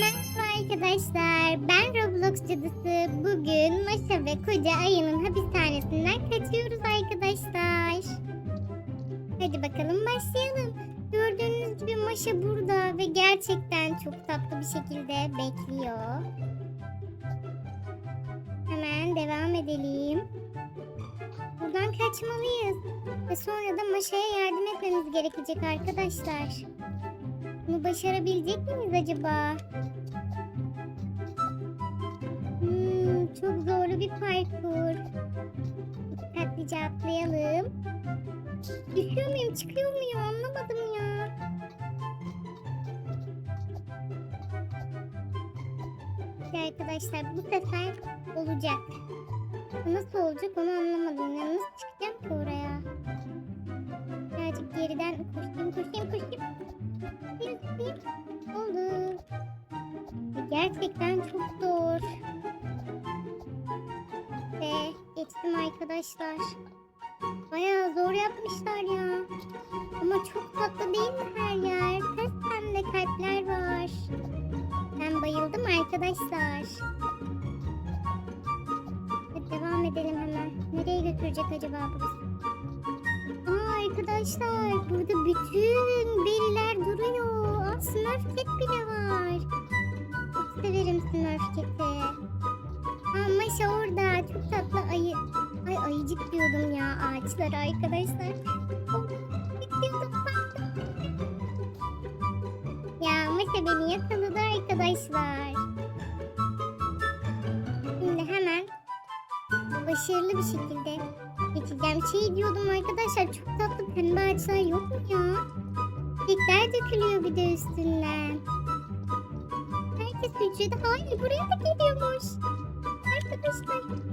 Merhaba arkadaşlar. Ben Roblox cadısı. Bugün Maşa ve koca ayının hapishanesinden kaçıyoruz arkadaşlar. Hadi bakalım başlayalım. Gördüğünüz gibi Maşa burada ve gerçekten çok tatlı bir şekilde bekliyor. Hemen devam edelim. Buradan kaçmalıyız. Ve sonra da Maşa'ya yardım etmemiz gerekecek arkadaşlar. Bunu başarabilecek miyiz acaba? Hmm, çok zorlu bir parkur. Dikkatlice atlayalım. Düşüyor muyum, çıkıyor muyum anlamadım ya. Hadi arkadaşlar bu sefer olacak. Nasıl olacak onu anlamadım. Ya nasıl çıkacağım ki oraya? Birazcık geriden koşayım, koşayım, koşayım. Ve Gerçekten çok zor. Ve geçtim arkadaşlar. Bayağı zor yapmışlar ya. Ama çok tatlı değil mi her yer? Pes pembe kalpler var. Ben bayıldım arkadaşlar. Hadi devam edelim hemen. Nereye götürecek acaba burası? Tatlı ayı. Ay ayıcık diyordum ya ağaçlar arkadaşlar. Gidiyordum pardon. Ya Maşa beni yakaladı arkadaşlar. Şimdi hemen başarılı bir şekilde geçeceğim. Şey diyordum arkadaşlar çok tatlı pembe ağaçlar yok mu ya? Çiçekler dökülüyor bir de üstünden. Herkes hücrede. Hayır buraya da geliyormuş. Arkadaşlar.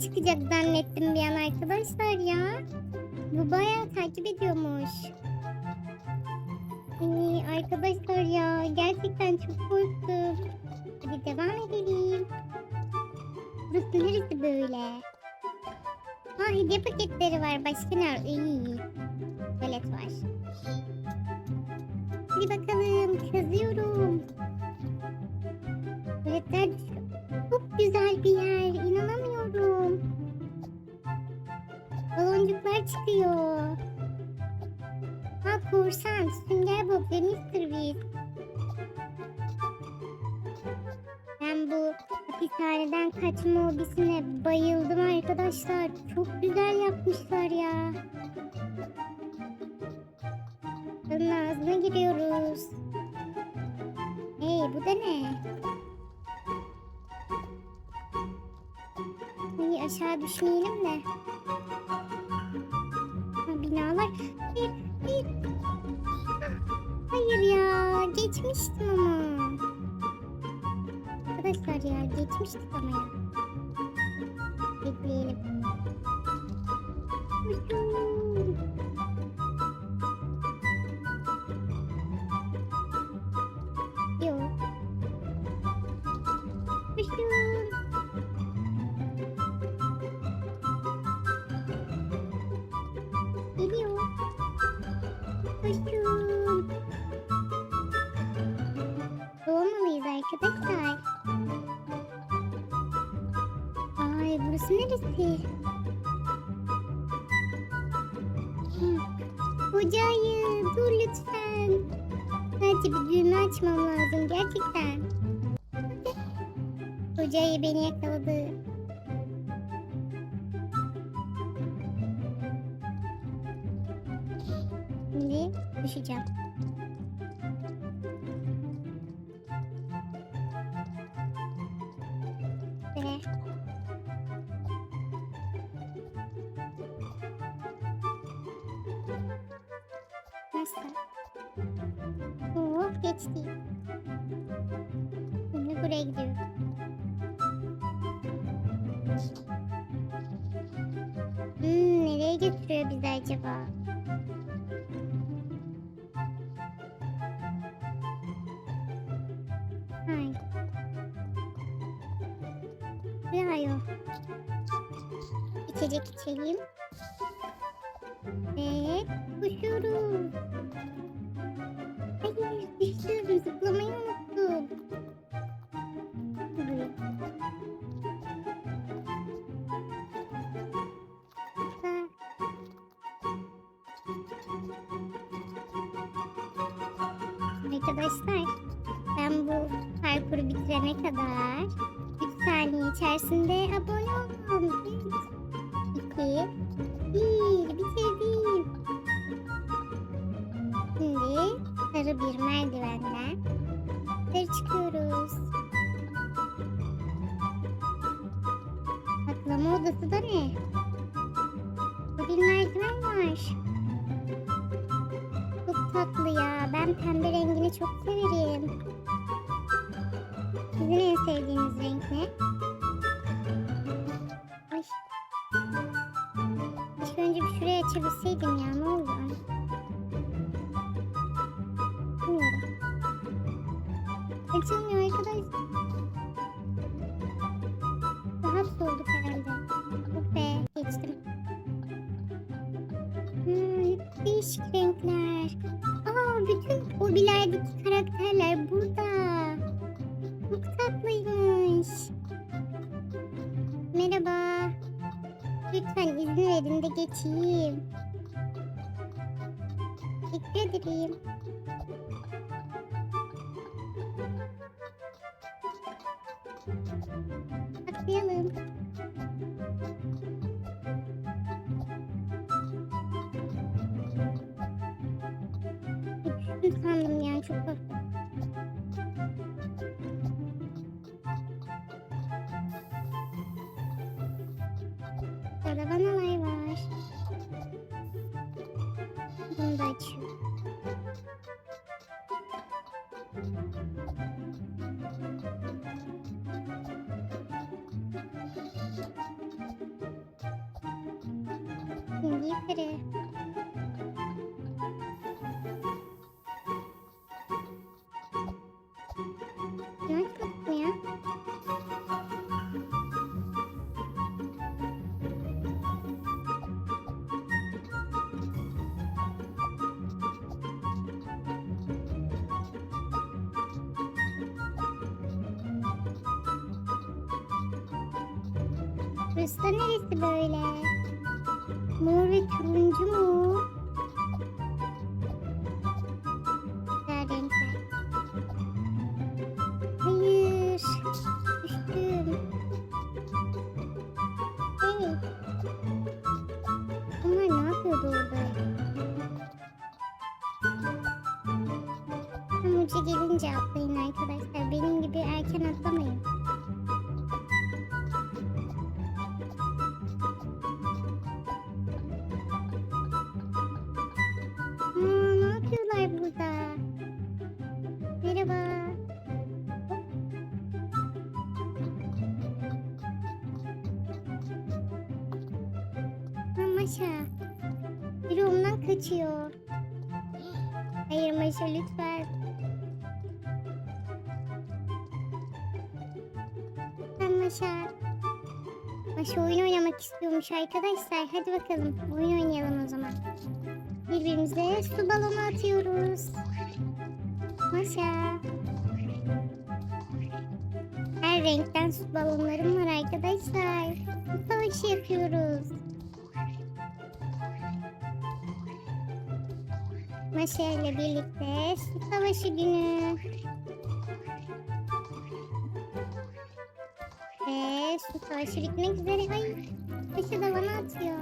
Çıkacak zannettim bir an arkadaşlar ya. Bu bayağı takip ediyormuş. Ay, arkadaşlar ya gerçekten çok korktum. Hadi devam edelim. Burası neresi böyle? Ha hediye paketleri var. Başka ne var? İyi. Tuvalet var. Hadi bakalım kazıyorum. Tuvaletler çıkıyor. Ha korsan, sünger bob ve Mr. Beast. Ben bu hapishaneden kaçma hobisine bayıldım arkadaşlar. Çok güzel yapmışlar ya. Bunun ağzına giriyoruz. Hey bu da ne? Ay aşağı düşmeyelim de. Binalar. Hayır ya, geçmiştim ama. Arkadaşlar ya, geçmiştik ama ya. Bekleyelim. Neresi? Hı. Koca ayı dur lütfen. Sadece bir düğme açmam lazım gerçekten. Koca ayı beni yakaladı. Şimdi düşeceğim. Şimdi buraya gidiyorum. Hmm, nereye götürüyor bizi acaba? Hayır. içecek içeyim. Ve koşuyorum. Hayır düştüm zıplamayı unuttum. Arkadaşlar ben bu parkuru bitirene kadar 3 saniye içerisinde abone olun. 3, 2, 1 bitirdim. Şimdi sarı bir merdivenden yukarı çıkıyoruz. Saklama odası da ne? Bu bir merdiven var. Çok tatlı ya. Ben pembe rengini çok severim. Sizin en sevdiğiniz renk ne? Ay. Keşke önce bir şuraya açabilseydim ya. Ne oldu? Bilmiyorum. Açılmıyor arkadaşlar. Rahatsız olduk renkler. Aa bütün hobilerdeki karakterler burada. Çok tatlıymış. Merhaba. Lütfen izin verin de geçeyim. Teşekkür ederim. Karavanalar var. Bunu da açıyorum. Şimdi yukarı. Burası da neresi böyle? Mor ve turuncu mu? Güzel renkler. Hayır. Düştüm. Bunlar ne yapıyordu orada? Tam uca gelince atlayın arkadaşlar. Benim gibi erken atlamayın. Maşa. Biri ondan kaçıyor. Hayır Maşa lütfen. Lütfen Maşa. Maşa oyun oynamak istiyormuş arkadaşlar. Hadi bakalım oyun oynayalım o zaman. Birbirimize su balonu atıyoruz. Maşa. Her renkten su balonlarım var arkadaşlar. Savaşı yapıyoruz. Maşa ile birlikte su savaşı günü. Ve su savaşı bitmek üzere. Ay, Maşa da bana atıyor.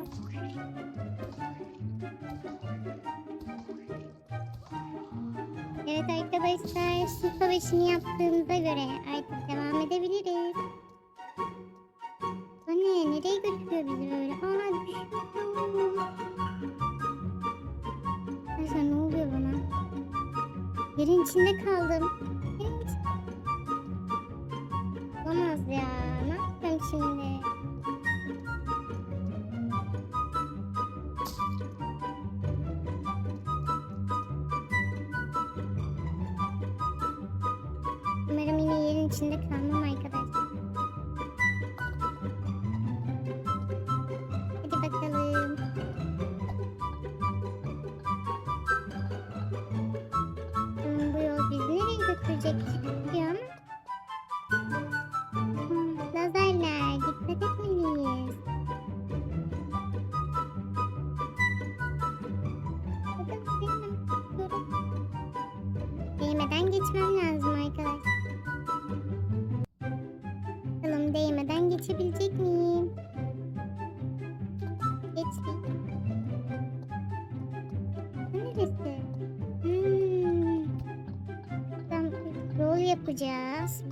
Evet arkadaşlar su savaşını yaptığımıza göre artık devam edebiliriz. Olamaz ya. Ne yapacağım şimdi? Umarım yine yerin içinde kalmam arkadaşlar. Hadi bakalım. Hmm, bu yol bizi nereye götürecek? Bakalım değmeden geçebilecek miyim? Geçtim. Neresi? Hmm. Yol yapacağız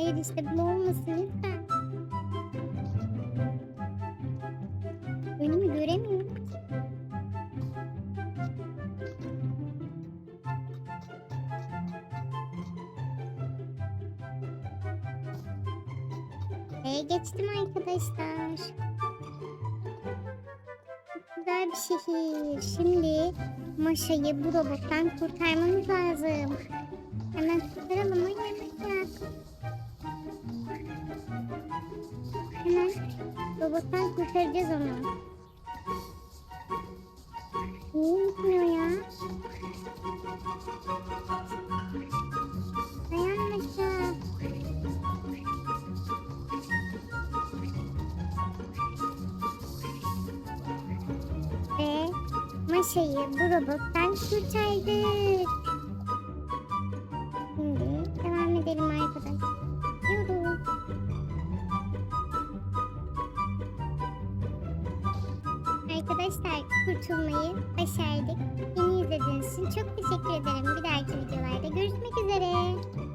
Hayır işte bu olmasın lütfen. Önümü göremiyorum. Ee, geçtim arkadaşlar. Güzel bir şehir. Şimdi Maşa'yı bu robottan kurtarmamız lazım. Hemen kurtaralım. Ay, robottan kurtaracağız onu. Niye gitmiyor ya? Dayan Maşa. Ve Maşa'yı bu robottan kurtardık. Arkadaşlar kurtulmayı başardık. Beni izlediğiniz için çok teşekkür ederim. Bir dahaki videolarda görüşmek üzere.